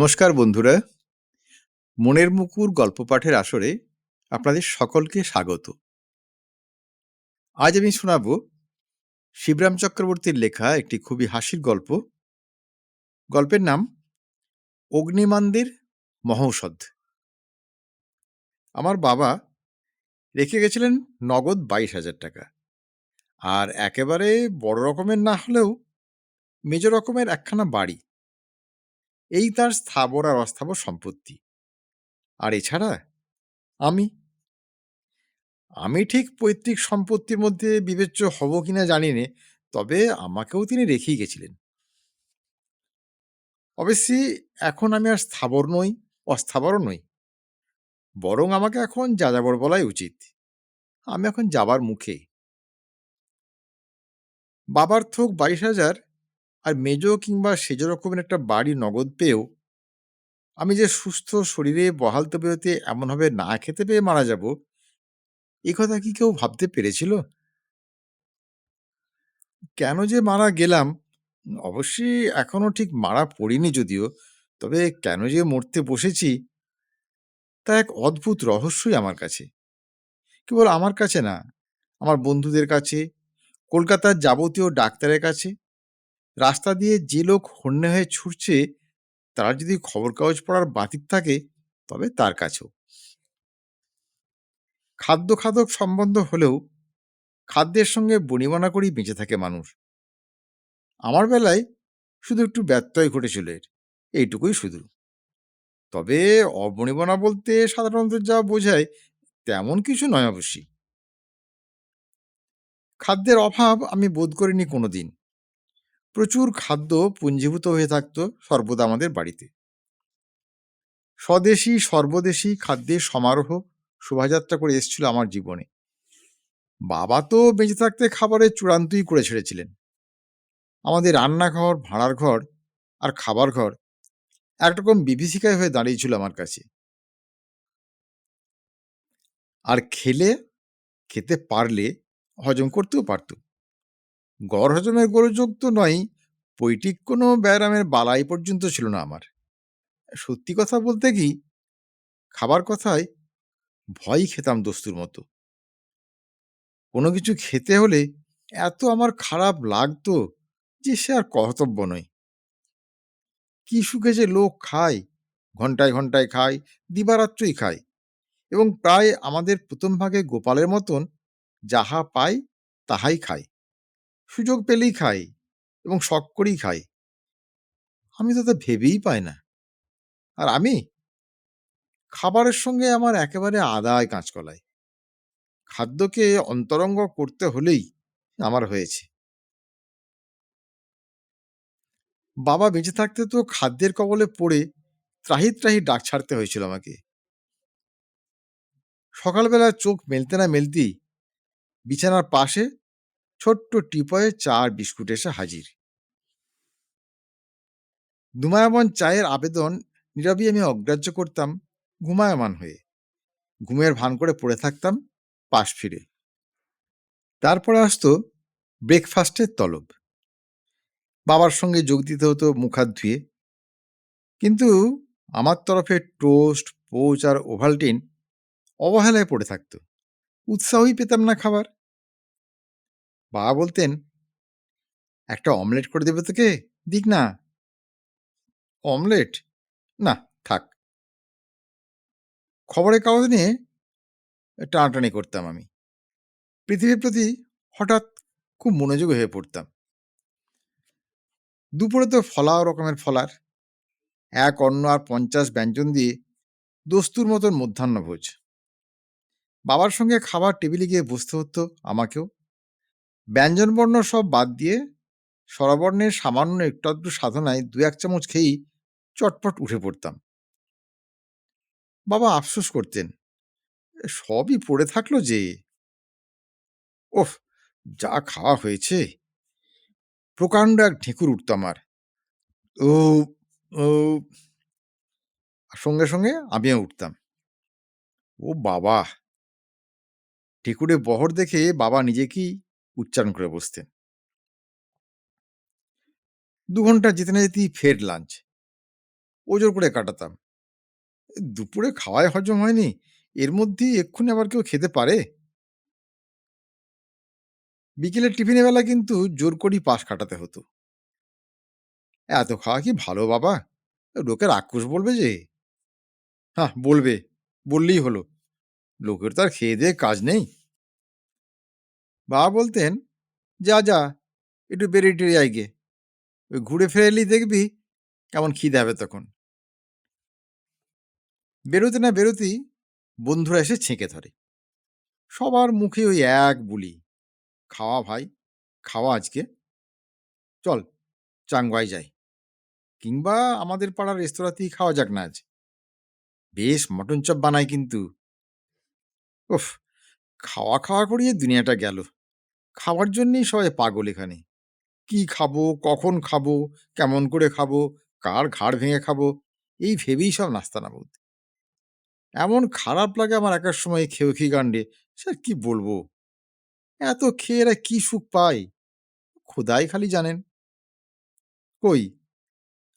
নমস্কার বন্ধুরা। মনের মুকুর গল্প পাঠের আসরে আপনাদের সকলকে স্বাগত। আজ আমি শোনাব শিবরাম চক্রবর্তীর লেখা একটি খুবই হাসির গল্প। গল্পের নাম, অগ্নিমান্দের মহৌষধ। আমার বাবা রেখে গেছিলেন নগদ বাইশ হাজার টাকা। আর একেবারে বড় রকমের না হলেও মেজ রকমের একখানা বাড়ি। এই তার স্থাবর আর অস্থাবর সম্পত্তি। আর এছাড়া, আমি? আমি ঠিক পৈতৃক সম্পত্তির মধ্যে বিবেচ্য হব কিনা জানি নে, তবে আমাকেও তিনি রেখেই গেছিলেন। অবশ্যই এখন আমি আর স্থাবর নই, অস্থাবরও নই। বরং আমাকে এখন যাযাবর বলাই উচিত। আমি এখন যাবার মুখে। বাবার থোক বাইশ হাজার আর মেজ কিংবা সেজ রকমের একটা বাড়ি নগদ পেয়েও আমি যে সুস্থ শরীরে বহাল তবিয়তে এমনভাবে না খেতে পেয়ে মারা যাব, এ কথা কি কেউ ভাবতে পেরেছিল? কেন যে মারা গেলাম, অবশ্যই এখনও ঠিক মারা পড়িনি যদিও, তবে কেন যে মরতে বসেছি, তা এক অদ্ভুত রহস্যই আমার কাছে। কেবল আমার কাছে না, আমার বন্ধুদের কাছে, কলকাতার যাবতীয় ডাক্তারের কাছে রাস্তা দিয়ে যে লোক হন্যে হয়ে ছুটছে, তার যদি খবর কাগজ পড়ার বাতিক থাকে, তবে তার কাছেও। খাদ্য খাদক সম্বন্ধ হলেও খাদ্যের সঙ্গে বনিবনা করেই বেঁচে থাকে মানুষ। আমার বেলায় শুধু একটু ব্যত্যয় ঘটেছিল এর, এইটুকুই শুধু। তবে অবনিবনা বলতে সাধারণত যা বোঝায়, তেমন কিছু নয় অবশ্যই। খাদ্যের অভাব আমি বোধ করিনি কোনোদিন। প্রচুর খাদ্য পুঞ্জীভূত হয়ে থাকতো সর্বদা আমাদের বাড়িতে। স্বদেশী, সর্বদেশী খাদ্যের সমারোহ, শোভাযাত্রা করে এসেছিল আমার জীবনে। বাবা তো বেঁচে থাকতে খাবারের চূড়ান্তই করে ছেড়েছিলেন। আমাদের রান্নাঘর, ভাড়ার ঘর আর খাবার ঘর একরকম বিভীষিকায় হয়ে দাঁড়িয়েছিল আমার কাছে। আর খেলে, খেতে পারলে হজম করতেও পারত। গড় হজমের গোলযোগ তো নয় পৈটিক কোনো ব্যায়ামের বালাই পর্যন্ত ছিল না আমার। সত্যি কথা বলতে কি, খাবার কথায় ভয় খেতাম দস্তুর মতো। কোনো কিছু খেতে হলে এত আমার খারাপ লাগতো যে সে আর কর্তব্য নয়। কি সুখে যে লোক খায়, ঘন্টায় ঘন্টায় খায়, দিবারাত্রই খায় এবং প্রায় আমাদের প্রথম ভাগে গোপালের মতন যাহা পায় তাহাই খায়। সুযোগ পেলেই খাই এবং শখ করেই খাই। আমি তো তা ভেবেই পাই না। আর আমি? খাবারের সঙ্গে আমার একেবারে আদায় কাঁচকলায়। খাদ্যকে অন্তরঙ্গ করতে হলেই আমার হয়েছে। বাবা বেঁচে থাকতে তো খাদ্যের কবলে পড়ে ত্রাহি ত্রাহি ডাক ছাড়তে হয়েছিল আমাকে। সকালবেলা চোখ মেলতে না মেলতেই বিছানার পাশে ছোট্ট টিপয়ে চা আর বিস্কুট এসে হাজির। ধুমায়মান চায়ের আবেদন নীরবই আমি অগ্রাহ্য করতাম ঘুমায়মান হয়ে। ঘুমের ভান করে পড়ে থাকতাম পাশ ফিরে। তারপরে আসতো ব্রেকফাস্টের তলব। বাবার সঙ্গে যোগ দিতে হতো মুখ হাত ধুয়ে। কিন্তু আমার তরফে টোস্ট, পোচ আর ওভালটিন অবহেলায় পড়ে থাকতো। উৎসাহই পেতাম না খাবার। বাবা বলতেন, একটা অমলেট করে দেবে তোকে, দিক না। অমলেট? না, থাক। খবরের কাগজ নিয়ে টানাটানি করতাম আমি। পৃথিবীর প্রতি হঠাৎ খুব মনোযোগী হয়ে পড়তাম। দুপুরে তো ফলাও রকমের ফলার। এক অন্ন আর পঞ্চাশ ব্যঞ্জন দিয়ে দস্তুর মতন মধ্যাহ্নভোজ। বাবার সঙ্গে খাবার টেবিলে গিয়ে বসতে হতো আমাকেও। ব্যঞ্জনবর্ণ সব বাদ দিয়ে স্বরবর্ণের সামান্য একটু আধটু সাধনায় দু এক চামচ খেয়েই চটপট উঠে পড়তাম। বাবা আফসোস করতেন সবই পড়ে থাকল যে? ওফ, যা খাওয়া হয়েছে। প্রকাণ্ড এক ঢেঁকুর উঠতাম আর ও ও। সঙ্গে সঙ্গে আমিও উঠতাম। ও বাবা। ঠেকুরে বহর দেখে বাবা নিজেকেই উচ্চারণ করে বসতেন দু ঘণ্টা যেতে না যেতেই ফের লাঞ্চ ওজোর করে কাটাতাম। দুপুরে খাওয়ায় হজম হয়নি। এর মধ্যেই এক্ষুনি আবার কেউ খেতে পারে? বিকেলের টিফিনের বেলা কিন্তু জোর করেই পাশ কাটাতে হতো। এত খাওয়া কি ভালো বাবা? লোকের আক্রোশ বলবে যে। হ্যাঁ বলবে। বললেই হলো। লোকের তো আর খেয়ে দিয়ে কাজ নেই। বাবা বলতেন, যা যা, একটু বেরিয়ে টেরিয়ে আয় গে ওই ঘুরে ফিরে দেখবি কেমন খিদে হবে তখন। বেরোতে না বেরোতেই বন্ধুরা এসে ছেঁকে ধরে। সবার মুখে ওই এক বুলি, খাওয়া ভাই, খাওয়া আজকে। চল চাঙ্গাই যাই। কিংবা আমাদের পাড়ার রেস্তোরাঁতেই খাওয়া যাক না আজ। বেশ মটন চপ বানায় কিন্তু। ওফ খাওয়া খাওয়া করিয়ে দুনিয়াটা গেল। খাওয়ার জন্যই সবাই পাগল এখানে। কি খাব, কখন খাব, কেমন করে খাব, কার ঘাড় ভেঙে খাব, এই ভেবেই সব নাস্তা নাবুদ এমন খারাপ লাগে আমার একার সময় খেয়ে খেয়ে গান্ডে স্যার কি বলব? এত খেয়ে এরা কি সুখ পায়? খোদাই খালি জানেন। কই?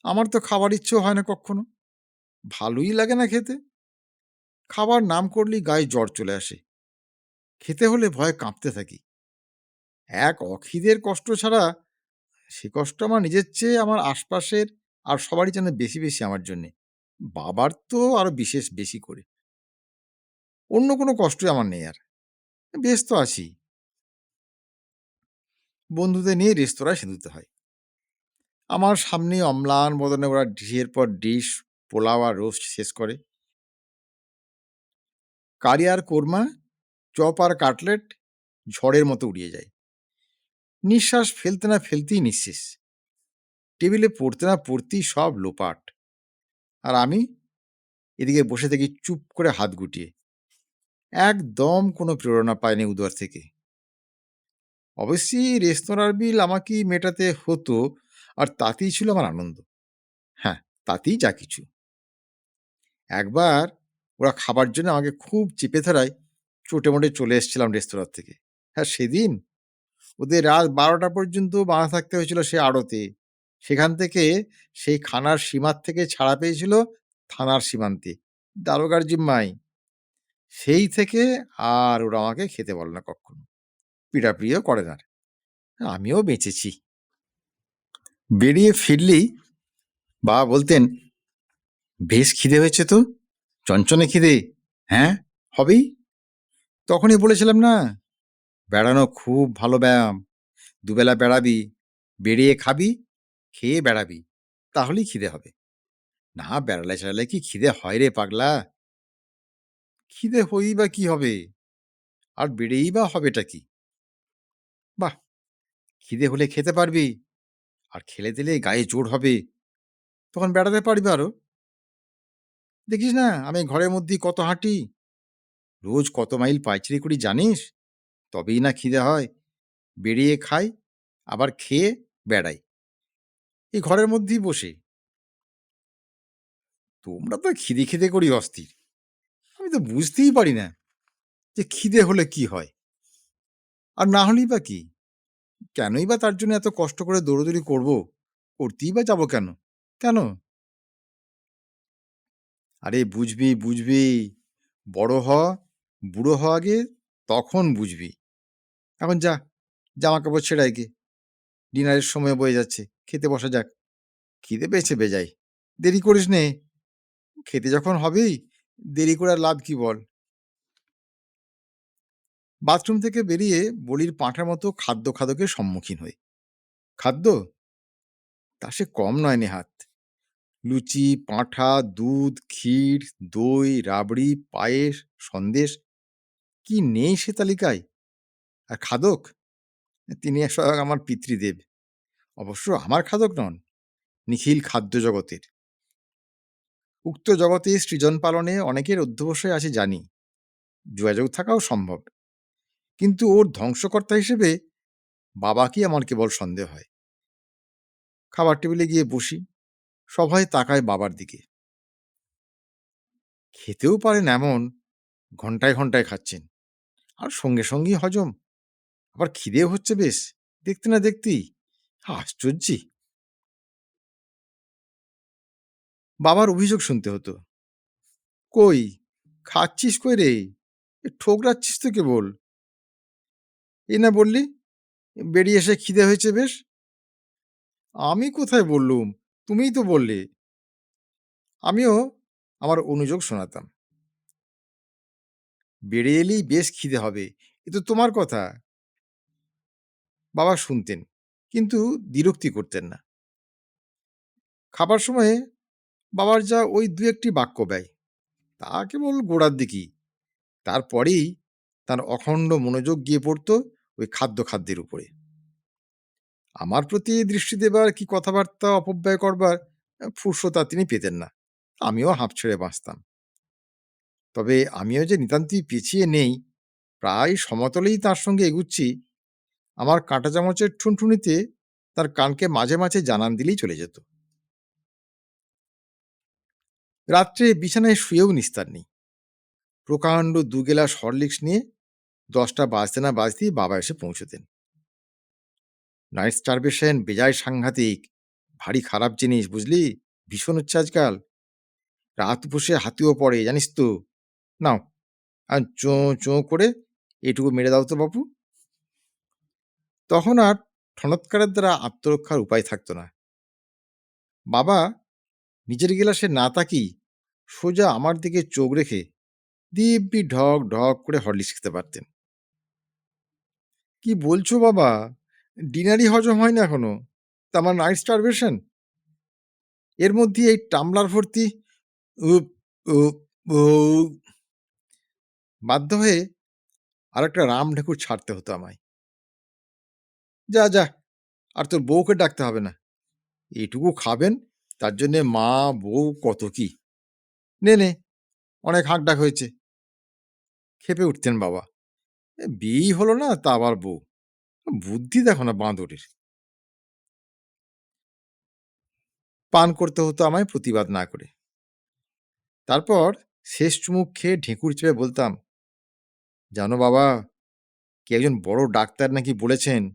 আমার তো খাবার ইচ্ছেও হয় না কখনো। ভালোই লাগে না খেতে। খাবার নাম করলেই গায়ে জ্বর চলে আসে। খেতে হলে ভয়ে কাঁপতে থাকি। এক অখিদের কষ্ট ছাড়া সে কষ্ট আমার নিজের চেয়ে আমার আশপাশের আর সবারই যেন বেশি বেশি আমার জন্যে। বাবার তো আরও বিশেষ বেশি করে। অন্য কোনো কষ্টই আমার নেই আর। বেশ তো আছি। বন্ধুদের নিয়ে রেস্তোরাঁয় সেঁধুতে হয়। আমার সামনে অম্লান বদনে ওরা ডিশের পর ডিশ, পোলাও আর রোস্ট শেষ করে। কারি আর কোরমা, চপ আর কাটলেট ঝড়ের মতো উড়িয়ে যায়। নিঃশ্বাস ফেলতে না ফেলতেই নিঃশেষ টেবিলে পড়তে না পড়তেই সব লোপাট। আর আমি এদিকে বসে থাকি চুপ করে হাত গুটিয়ে। একদম কোনো প্রেরণা পায়নি উদর থেকে। অবশ্যই রেস্তোরাঁর বিল আমাকেই মেটাতে হতো আর তাতেই ছিল আমার আনন্দ। হ্যাঁ তাতেই যা কিছু। একবার ওরা খাবার জন্য আমাকে খুব চেপে ধরায় চোটে মোটে চলে এসেছিলাম রেস্তোরাঁ থেকে। হ্যাঁ সেদিন ওদের রাত বারোটা পর্যন্ত বাঁধা থাকতে হয়েছিল সে আড়তে। সেখান থেকে সেই খানার সীমার থেকে ছাড়া পেয়েছিল থানার সীমান্তে। দারোগার জিম্মাই। সেই থেকে আর ওরা আমাকে খেতে বলে না কখনো। পিড়াপিড়িও করে না। আমিও বেঁচেছি। বেরিয়ে ফিরলেই বাবা বলতেন, বেশ খিদে হয়েছে তো? চঞ্চনে খিদে হ্যাঁ? হবেই? তখনই বলেছিলাম, না বেড়ানো খুব ভালো ব্যায়াম। দুবেলা বেড়াবি, বেরিয়ে খাবি, খেয়ে বেড়াবি, তাহলেই খিদে হবে। না, বেড়ালে চেড়ালে কি খিদে হয় রে পাগলা? খিদে হই বা কি হবে? আর বেড়েই বা হবেটা কি? বাহ! খিদে হলে খেতে পারবি, আর খেলে দিলে গায়ে জোর হবে। তখন বেড়াতে পারবি আরও। দেখিস না, আমি ঘরের মধ্যেই কত হাঁটি। রোজ কত মাইল পাইচারি করি জানিস? তবেই না খিদে হয়। বেরিয়ে খাই, আবার খেয়ে বেড়াই। এই ঘরের মধ্যেই বসে। তোমরা তো খিদে খিদে করি অস্থির। আমি তো বুঝতেই পারি না যে খিদে হলে কি হয়। আর না হলেই বা কি? কেনই বা তার জন্য এত কষ্ট করে দৌড়দৌড়ি করব? করতেই বা যাব কেন? কেন? আরে বুঝবি বুঝবি। বড় হ, বুড়ো হ আগে, তখন বুঝবি। এখন যা জামা কাপড় ছেড়ে আগে ডিনারের সময় বয়ে যাচ্ছে, খেতে বসা যাক। খিদে পেয়েছে বেজাই দেরি করিস নে। খেতে যখন হবেই, দেরি করার লাভ কি বল? বাথরুম থেকে বেরিয়ে বলির পাঁঠার মতো খাদ্য খাদকের সম্মুখীন হই। খাদ্য? তা সে কম নয় নেহাত। লুচি, পাঁঠা, দুধ, ক্ষীর, দই, রাবড়ি, পায়েস, সন্দেশ, কি নেই সে তালিকায়? আর খাদক? তিনি স্বয়ং আমার পিতৃদেব। অবশ্য আমার খাদক নন, নিখিল খাদ্য জগতের। উক্ত জগতে সৃজন পালনে অনেকের অধ্যবসায় আছে জানি, যোগাযোগ থাকাও সম্ভব। কিন্তু ওর ধ্বংসকর্তা হিসেবে বাবাকেই আমার কেবল সন্দেহ হয়? খাবার টেবিলে গিয়ে বসি সবাই তাকায় বাবার দিকে। খেতেও পারেন এমন, ঘন্টায় ঘন্টায় খাচ্ছেন, আর সঙ্গে সঙ্গেই হজম। আবার খিদেও হচ্ছে বেশ। দেখতে না দেখতেই। আশ্চর্যি। বাবার অভিযোগ শুনতে হতো। কই, খাচ্ছিস কই রে? ঠোকরাচ্ছিস তো কেবল এ না বললি, বেরিয়ে এসে খিদে হয়েছে বেশ? আমি কোথায় বললুম? তুমিই তো বললে। আমিও আমার অনুযোগ শোনাতাম। বেড়ে এলেই বেশ খিদে হবে। এ তো তোমার কথা। বাবা শুনতেন, কিন্তু বিরক্তি করতেন না। খাবার সময়ে বাবার যা ওই দু একটি বাক্য ব্যয়, তা কেবল গোড়ার দিকেই। তারপরেই তার অখণ্ড মনোযোগ গিয়ে পড়তো ওই খাদ্য খাদ্যের উপরে। আমার প্রতি দৃষ্টি দেবার কি কথাবার্তা অপব্যয় করবার ফুর্সতা তিনি পেতেন না। আমিও হাঁপ ছেড়ে বাঁচতাম। তবে আমিও যে নিতান্তই পিছিয়ে নেই, প্রায় সমতলেই তার সঙ্গে এগুচ্ছি আমার কাঁটা চামচের ঠুনঠুনিতে তার কানকে মাঝে মাঝে জানান দিলেই চলে যেত। রাত্রে বিছানায় শুয়েও নিস্তার নেই। প্রকাণ্ড দু গেলাস হরলিক্স নিয়ে দশটা বাজতে না বাজতেই বাবা এসে পৌঁছতেন। নাইট স্টারভেশন, বেজায় সাংঘাতিক, ভারী খারাপ জিনিস, বুঝলি? ভীষণ হচ্ছে আজকাল রাত বসে হাতিও পড়ে, জানিস তো? নাও আর চোঁ চোঁ করে এটুকু মেরে দাও তো বাপু। তখন আর ঠনৎকারের দ্বারা আত্মরক্ষার উপায় থাকতো না। বাবা, নিজের গেলাসে না তাকি সোজা আমার দিকে চোখ রেখে দিব্যি ঢক ঢক করে হরলিক্স খেতে পারতেন। কি বলছো বাবা? ডিনারই হজম হয় না এখনও? তা আমার নাইট স্টারভেশন? এর মধ্যে এই টামলার ভর্তি বাধ্য হয়ে আর একটা রাম ঢেকুর ছাড়তে হতো আমায়। যা যা। আর তোর বউকে ডাকতে হবে না। এইটুকু খাবেন, তার জন্যে মা, বউ কত কি। নে নে। অনেক হাঁক ডাক হয়েছে। খেপে উঠতেন বাবা। বিয়েই হলো না, তা আবার বউ। বুদ্ধি দেখো না বাঁদরের। পান করতে হতো আমায়, প্রতিবাদ না করে। তারপর শেষ চুমুক খেয়ে ঢেঁকুর চেপে বলতাম, জানো বাবা, কে একজন বড় ডাক্তার নাকি বলেছেন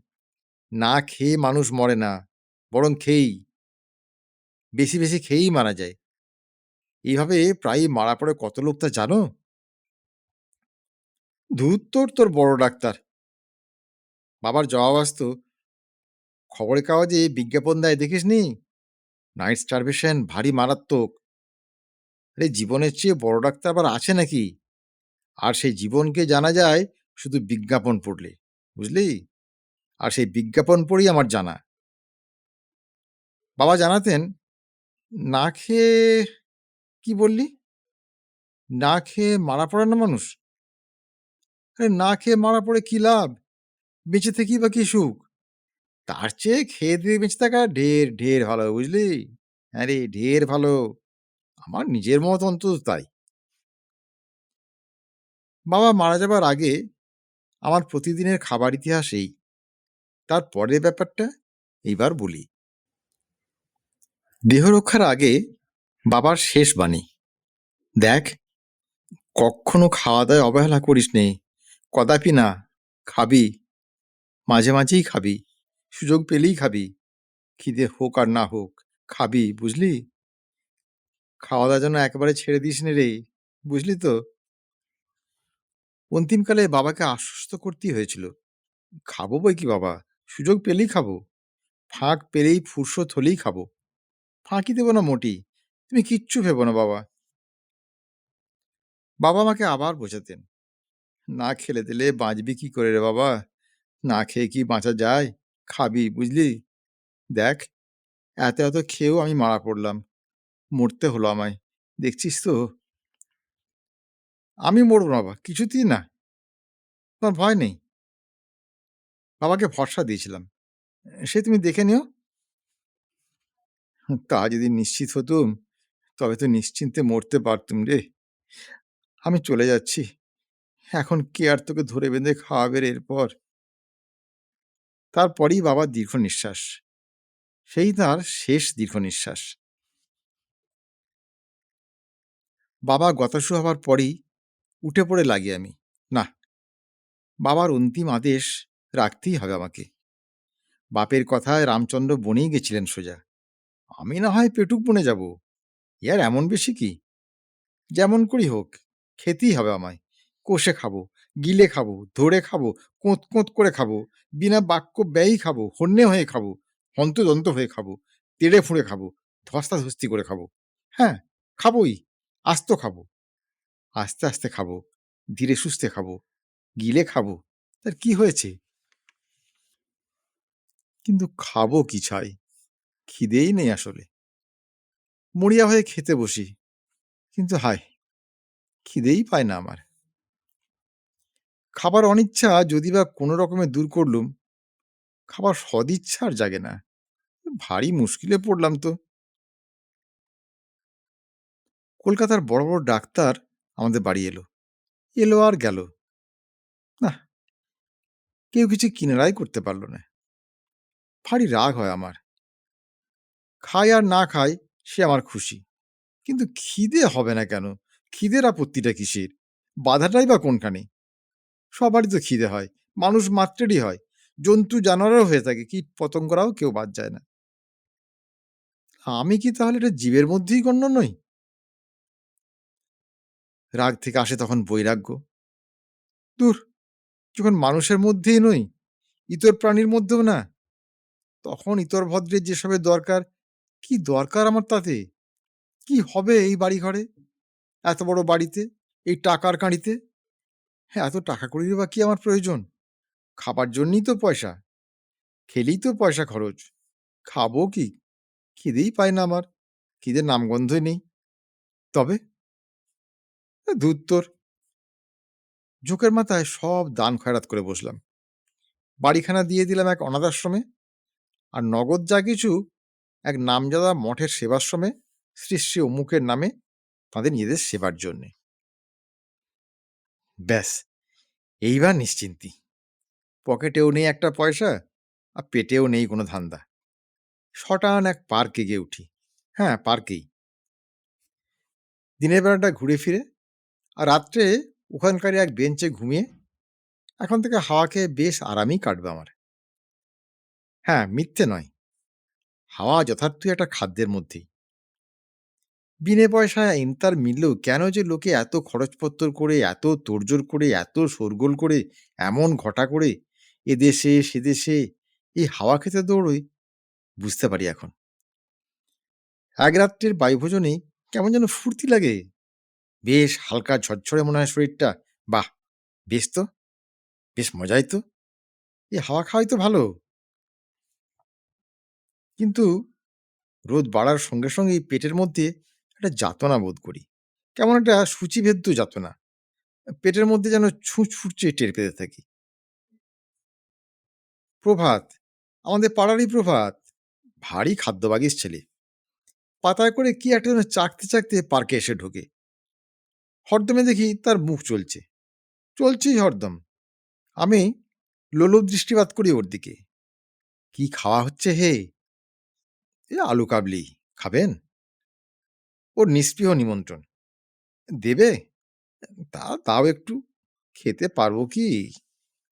না খেয়ে মানুষ মরে না, বরং খেয়েই। বেশি বেশি খেয়েই মারা যায়। এইভাবে প্রায়ই মারা পড়ে কত লোক তা জানো? ধূত তোর তোর বড় ডাক্তার। বাবার জবাব আসতো, খবরের কাগজে বিজ্ঞাপন দেয় দেখিস নি? নাইট স্টারভেশন ভারী মারাত্মক। আরে জীবনের চেয়ে বড় ডাক্তার আবার আছে নাকি? আর সেই জীবনকে জানা যায় শুধু বিজ্ঞাপন পড়লে, বুঝলি? আর সেই বিজ্ঞাপন পড়েই আমার জানা। বাবা জানাতেন, না খেয়ে, কি বললি? না খেয়ে মারা পড়ে না মানুষ? আরে, না খেয়ে মারা পড়ে কি লাভ? বেঁচে থেকেই বা কি সুখ? তার চেয়ে খেয়ে দিয়ে বেঁচে থাকা ঢের ঢের ভালো, বুঝলি? হ্যাঁ রে ঢের ভালো। আমার নিজের মত অন্তত তাই। বাবা মারা যাবার আগে আমার প্রতিদিনের খাবার ইতিহাস এই তার পরের ব্যাপারটা এইবার বলি। দেহ রক্ষার আগে বাবার শেষ বাণী। দেখ, কখনো খাওয়া দাওয়ায় অবহেলা করিস নে। কদাপি না, খাবি। মাঝে মাঝেই খাবি। সুযোগ পেলেই খাবি। খিদে হোক আর না হোক, খাবি, বুঝলি? খাওয়া দাওয়া যেন একেবারে ছেড়ে দিস নে রে, বুঝলি তো? অন্তিমকালে বাবাকে আশ্বস্ত করতেই হয়েছিল। খাব বই কি বাবা? সুযোগ পেলেই খাব। ফাঁক পেলেই ফুরসত হলেই খাব। ফাঁকি দেবো না মোটি তুমি কিচ্ছু ভেবো না, বাবা। বাবা আমাকে আবার বোঝাতেন। না খেলে দিলে বাঁচবি কি করে রে বাবা? না খেয়ে কি বাঁচা যায়? খাবি, বুঝলি? দেখ, এত এত খেয়েও আমি মারা পড়লাম। মরতে হলো আমায়। দেখছিস তো? আমি মরবো না, বাবা। কিছুতেই না। তোমার ভয় নেই। বাবাকে ভরসা দিয়েছিলাম। সে তুমি দেখে নিও। তা যদি নিশ্চিত হতুম, তবে তো নিশ্চিন্তে মরতে পারতুম রে। আমি চলে যাচ্ছি। এখন কে আর তোকে ধরে বেঁধে খাওয়াবে এরপর? তারপরেই বাবার দীর্ঘ নিঃশ্বাস। সেই তার শেষ দীর্ঘ নিঃশ্বাস। বাবা গতাসু হবার পরেই উঠে পড়ে লাগি আমি। না, বাবার অন্তিম আদেশ রাখতেই হবে আমাকে। বাপের কথায় রামচন্দ্র বনেই গেছিলেন সোজা। আমি না হয় পেটুক বনে যাব। ইয়ার এমন বেশি কি? যেমন করি হোক, খেতেই হবে আমায়। কষে খাব, গিলে খাব, ধরে খাব, কোঁত কোঁত করে খাব, বিনা বাক্য ব্যয়ই খাব, হন্যে হয়ে খাব, হন্তদন্ত হয়ে খাব, তেড়ে ফুঁড়ে খাব, ধস্তাধস্তি করে খাব। হ্যাঁ খাবোই, আস্ত খাব। আস্তে আস্তে খাব, ধীরে সুস্থে খাব, গিলে খাব। তার কি হয়েছে? কিন্তু খাব কি ছাই? খিদেই নেই আসলে। মরিয়া হয়ে খেতে বসি। কিন্তু হায়, খিদেই পায় না আমার। খাবার অনিচ্ছা যদি বা কোনো রকমে দূর করলুম, খাবার সদিচ্ছা আর জাগে না। ভারী মুশকিলে পড়লাম তো। কলকাতার বড় বড় ডাক্তার আমাদের বাড়ি এলো। এলো আর গেল। না কেউ কিছু কিনারাই করতে পারল না। ভারী রাগ হয় আমার। খাই আর না খাই, সে আমার খুশি। কিন্তু খিদে হবে না কেন? খিদের আপত্তিটা কিসের? বাধাটাই বা কোনখানে? সবারই তো খিদে হয়, মানুষ মাত্রেরই হয়। জন্তু জানোয়ারও হয়ে থাকে, কীট পতঙ্গরাও কেউ বাদ যায় না। আমি কি তাহলে এটা জীবের মধ্যেই গণ্য নই? রাগ থেকে আসে তখন বৈরাগ্য। দূর, যখন মানুষের মধ্যেই নই, ইতর প্রাণীর মধ্যেও না। তখন ইতর ভদ্রের যেসবের দরকার, কি দরকার আমার তাতে? কি হবে এই বাড়ি ঘরে এত বড় বাড়িতে? এই টাকার কাঁড়িতে? হ্যাঁ এত টাকা করির বা কি আমার প্রয়োজন? খাবার জন্যই তো পয়সা। খেলেই তো পয়সা খরচ। খাব কি? খিদেই পায় না আমার। খিদের নামগন্ধই নেই। তবে? ধূত্তর ঝোঁকের মাথায় সব দান খয়রাত করে বসলাম। বাড়িখানা দিয়ে দিলাম এক অনাথাশ্রমে। আর নগদ যা কিছু এক নামজাদা মঠের সেবাশ্রমে শ্রী শ্রী অমুকের নামে তাদের নিজেদের সেবার জন্যে। ব্যাস, এইবার নিশ্চিন্তি। পকেটেও নেই একটা পয়সা আর পেটেও নেই কোনো ধান্দা। শটান এক পার্কে গিয়ে উঠি। হ্যাঁ পার্কেই। দিনের বেলাটা ঘুরে ফিরে আর রাত্রে ওখানকার এক বেঞ্চে ঘুমিয়ে এখন থেকে হাওয়া খেয়ে বেশ আরামই কাটবে আমার। হ্যাঁ মিথ্যে নয়। হাওয়া যথার্থই একটা খাদ্যের মধ্যেই। বিনে পয়সায় ইনতার মিললেও কেন যে লোকে এত খরচপত্র করে, এত তোড়জোড় করে, এত শোরগোল করে, এমন ঘটা করে, এদেশে, সেদেশে, এই হাওয়া খেতে দৌড়ই বুঝতে পারি এখন। এক রাত্রের বায়ুভোজনেই কেমন যেন ফুর্তি লাগে। বেশ হালকা ঝরঝরে মনে হয় শরীরটা। বাহ! বেশ তো? বেশ মজাই তো। এই হাওয়া খাওয়াই তো ভালো। কিন্তু রোদ বাড়ার সঙ্গে সঙ্গেই পেটের মধ্যে একটা যাতনা বোধ করি। কেমন একটা সূচিভেদ্য যাতনা। পেটের মধ্যে যেন ছুঁচ ফুটছে টের পেতে থাকি। প্রভাত, আমাদের পাড়ারই প্রভাত, ভারী খাদ্যবাগিস ছেলে। পাতায় করে কি একটা যেন চাকতে চাকতে পার্কে এসে ঢোকে। হরদমে দেখি তার মুখ চলছে। চলছেই হরদম। আমি লোলুপ দৃষ্টিপাত করি ওর দিকে। কি খাওয়া হচ্ছে হে? এ আলু কাবলি খাবেন? ওর নিষ্পৃহ নিমন্ত্রণ। দেবে? তা, তাও একটু খেতে পারব কি?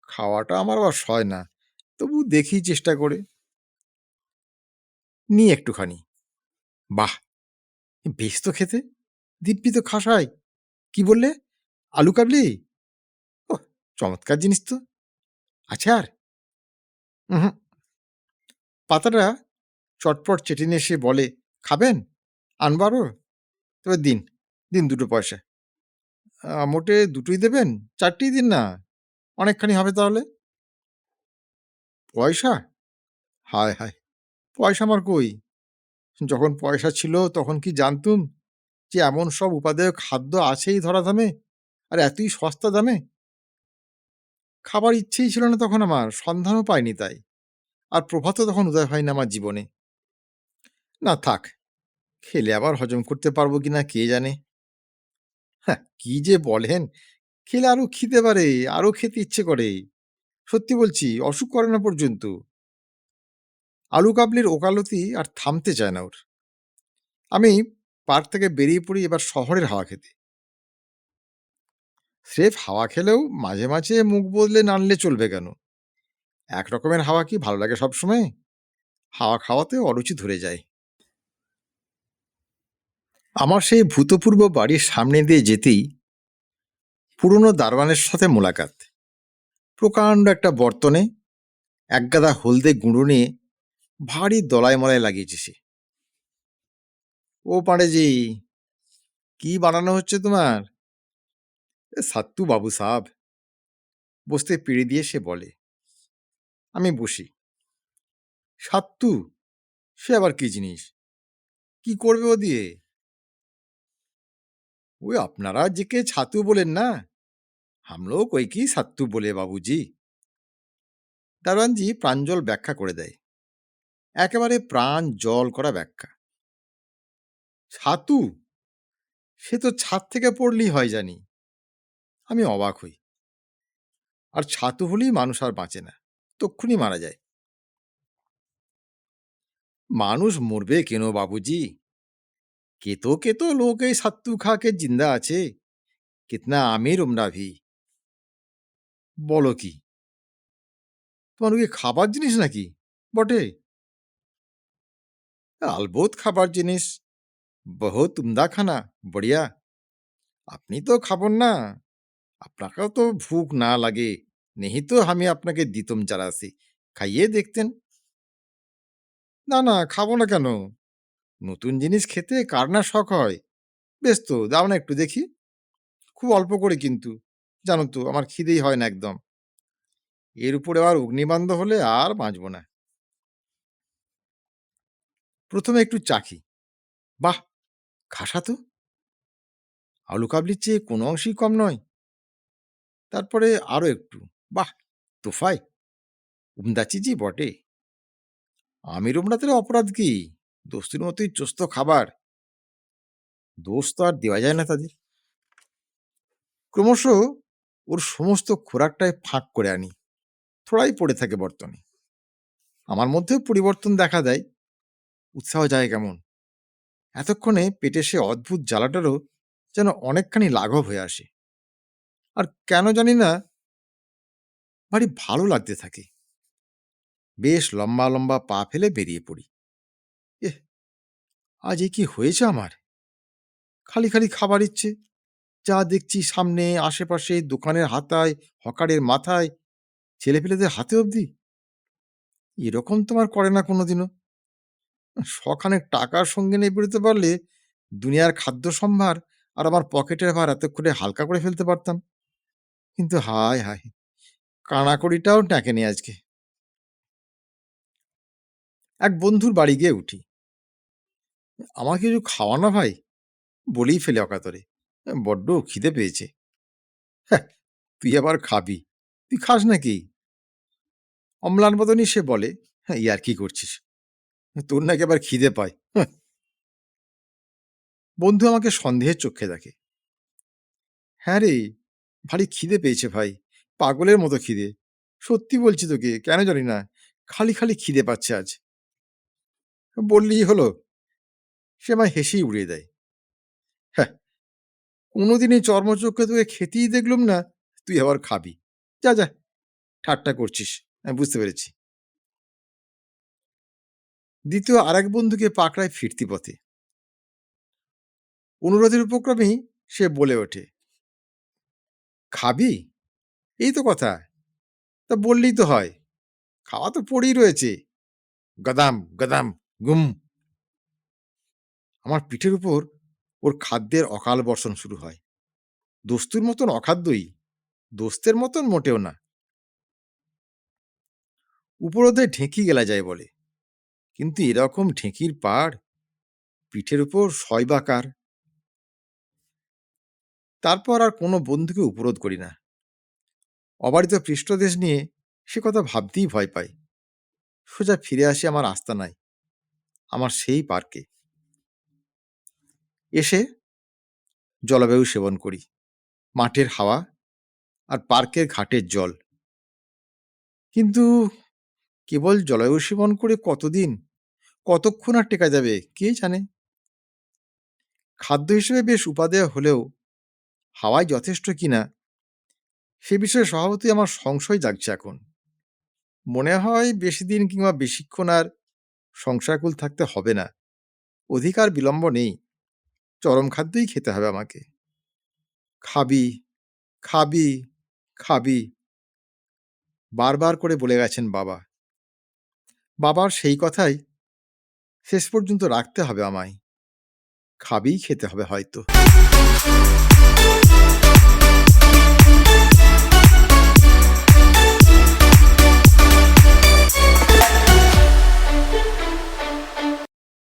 খাওয়াটা আমার আবার সয় না। তবু দেখি চেষ্টা করে। নি একটুখানি। বাহ! বেশ তো খেতে। দিব্যি তো খাসাই কি বললে? আলু কাবলি? ও চমৎকার জিনিস তো। আর? হুম পাতাটা চটপট চেটে নিয়ে এসে বলে, খাবেন? আনবারও? তবে দিন দিন দুটো পয়সা। মোটে দুটোই দেবেন? চারটেই দিন না? অনেকখানি হবে তাহলে? পয়সা? হায় হায়, পয়সা আমার কই? যখন পয়সা ছিল তখন কি জানতুম যে এমন সব উপাদেয় খাদ্য আছেই ধরা দামে আর এতই সস্তা দামে? খাবার ইচ্ছেই ছিল না তখন আমার, সন্ধানও পাইনি তাই। আর প্রভাতও তখন উদয় হয়নি আমার জীবনে। না থাক, খেলে আবার হজম করতে পারব কিনা কে জানে? হ্যাঁ কি যে বলেন, খেলে আরও খিদে পারে আরও খেতে ইচ্ছে করে। সত্যি বলছি, অসুখ করে না পর্যন্ত। আলু কাবলির ওকালতি আর থামতে চায় না ওর। আমি পার্ক থেকে বেরিয়ে পড়ি এবার শহরের হাওয়া খেতে। স্রেফ হাওয়া খেলেও মাঝে মাঝে মুখ বদলে নানলে চলবে কেন? এক রকমের হাওয়া কি ভালো লাগে সবসময়? হাওয়া খাওয়াতে অরুচি ধরে যায়। আমার সেই ভূতপূর্ব বাড়ির সামনে দিয়ে যেতেই পুরনো দারোয়ানের সাথে মোলাকাত। প্রকাণ্ড একটা বর্তনে একগাদা হলদে গুঁড়ো নিয়ে ভারী দলায় মলায় লাগিয়েছে সে। ও পাঁড়েজি কি বানানো হচ্ছে তোমার? "এ, সাত্তু বাবু সাব বসতে পিড়ি দিয়ে সে বলে আমি বসি। সাত্তু সে আবার কি জিনিস? কি করবে ও দিয়ে? ওই আপনারা যেকে ছাতু বলেন না हम लोग कोई কি সাত্তু বলে বাবুজি দারোয়ানজি প্রাঞ্জল ব্যাখ্যা করে দেয় একেবারে প্রাণ জল করা ব্যাখ্যা ছাতু সে তো ছাদ থেকে পড়লেই হয় জানি আমি অবাক হই আর ছাতু হলেই মানুষ আর বাঁচে না তক্ষুনি মারা যায় মানুষ মরবে কেন বাবুজি কেতো কেতো লোক এই সাত্তু খাকে জিন্দা আছে কিতনা আমির উমরা ভি বলো কি তোমার কি খাবার জিনিস নাকি বটে আলবোত খাবার জিনিস বহুত উমদা খানা বড়িয়া আপনি তো খাবেন না আপনাকেও তো ভুক না লাগে নেহি তো আমি আপনাকে দিতম চারাসি খাইয়ে দেখতেন না না খাব না কেন নতুন জিনিস খেতে কার না শখ হয়? বেশ তো দাও না একটু দেখি। খুব অল্প করে কিন্তু, জানো তো, আমার খিদেই হয় না একদম। এর উপরে আবার অগ্নিবান্ধ হলে আর বাঁচব না। প্রথমে একটু চাখি বাহ! খাসা তো। আলু কাবলির চেয়ে কোনো অংশেই কম নয়। তারপরে আরও একটু। বাহ! তোফায়। উমদা চিজি বটে। আমির উমরাতের অপরাধ কি? দোস্তির মতোই চোস্ত খাবার। দোষ তো আর দেওয়া যায় না তাদের। ক্রমশ ওর সমস্ত খোরাকটাই ফাঁক করে আনি। থোড়াই পড়ে থাকে বর্তনে। আমার মধ্যেও পরিবর্তন দেখা দেয়। উৎসাহ যায় কেমন। এতক্ষণে পেটে সে অদ্ভুত জ্বালাটারও যেন অনেকখানি লাঘব হয়ে আসে। আর কেন জানি না, ভারী ভালো লাগতে থাকে। বেশ লম্বা লম্বা পা ফেলে বেরিয়ে পড়ি। আজ এ কি হয়েছে আমার? খালি খালি খাবার ইচ্ছে। যা দেখছি সামনে, আশেপাশে, দোকানের হাতায়, হকারের মাথায়, ছেলেপেলেদের হাতে অবধি। এরকম তোমার করে না কোনোদিনও। শখানেক টাকার সঙ্গে নিয়ে বেরোতে পারলে দুনিয়ার খাদ্য সম্ভার আর আমার পকেটের ভার এতক্ষণে হালকা করে ফেলতে পারতাম। কিন্তু হায় হায়, কানাকড়িটাও ট্যাঁকেনি আজকে। এক বন্ধুর বাড়ি গিয়ে উঠি। আমাকে কিছু খাওয়া না ভাই বলেই ফেলে অকাতরে। বড্ড খিদে পেয়েছে। হ্যাঁ তুই আবার খাবি। তুই খাস নাকি? অম্লান বদনই সে বলে হ্যাঁ ইয়ার কি করছিস? তোর নাকি আবার খিদে পায়। হাহ। বন্ধু আমাকে সন্দেহের চোখে দেখে। হ্যাঁ রে, ভারী খিদে পেয়েছে ভাই, পাগলের মতো খিদে। সত্যি বলছি তোকে, কেন জানি না, খালি খালি খিদে পাচ্ছে আজ। বললেই হলো সে আমায় হেসেই উড়িয়ে দেয়। হ্যাঁ কোনোদিনই চর্মচক্ষে তোকে খেতেই দেখলুম না, তুই আবার খাবি। যা যা, ঠাট্টা করছিস, আমি বুঝতে পেরেছি। দ্বিতীয় আরেক বন্ধুকে পাকড়ায় ফিরতি পথে। অনুরোধের উপক্রমেই সে বলে ওঠে, খাবি? এই তো কথা। তা বললেই তো হয়। খাওয়া তো পড়েই রয়েছে। গদাম গদাম, গুম। আমার পিঠের উপর ওর খাদ্যের অকাল বর্ষণ শুরু হয়। দোস্তুর মতন অখাদ্যই, দোস্তের মতন মোটেও না। উপরোধে ঢেঁকি গেলা যায় বলে, কিন্তু এরকম ঢেঁকির পাড় পিঠের উপর শয়বাকার তারপর আর কোনো বন্ধুকে উপরোধ করি না। অবারিত পৃষ্ঠদেশ নিয়ে সে কথা ভাবতেই ভয় পাই সোজা ফিরে আসি আমার আস্তানায়, আমার সেই পার্কে এসে জলবায়ু সেবন করি। মাঠের হাওয়া আর পার্কের ঘাটের জল। কিন্তু কেবল জলবায়ু সেবন করে কতদিন? কতক্ষণ আর টেকা যাবে? কে জানে? খাদ্য হিসেবে বেশ উপাদেয় হলেও হাওয়ায় যথেষ্ট কিনা সে বিষয়ে স্বভাবতই আমার সংশয় জাগছে এখন। মনে হয় বেশি দিন কিংবা বেশিক্ষণ আর সংশয়কুল থাকতে হবে না। অধিকার বিলম্ব নেই। চরম খাদ্যই খেতে হবে আমাকে। খাবি খাবি খাবি। বারবার করে বলে গেছেন বাবা। বাবার সেই কথাই শেষ পর্যন্ত রাখতে হবে আমায়। খাবি, খেতে হবে হয়তো।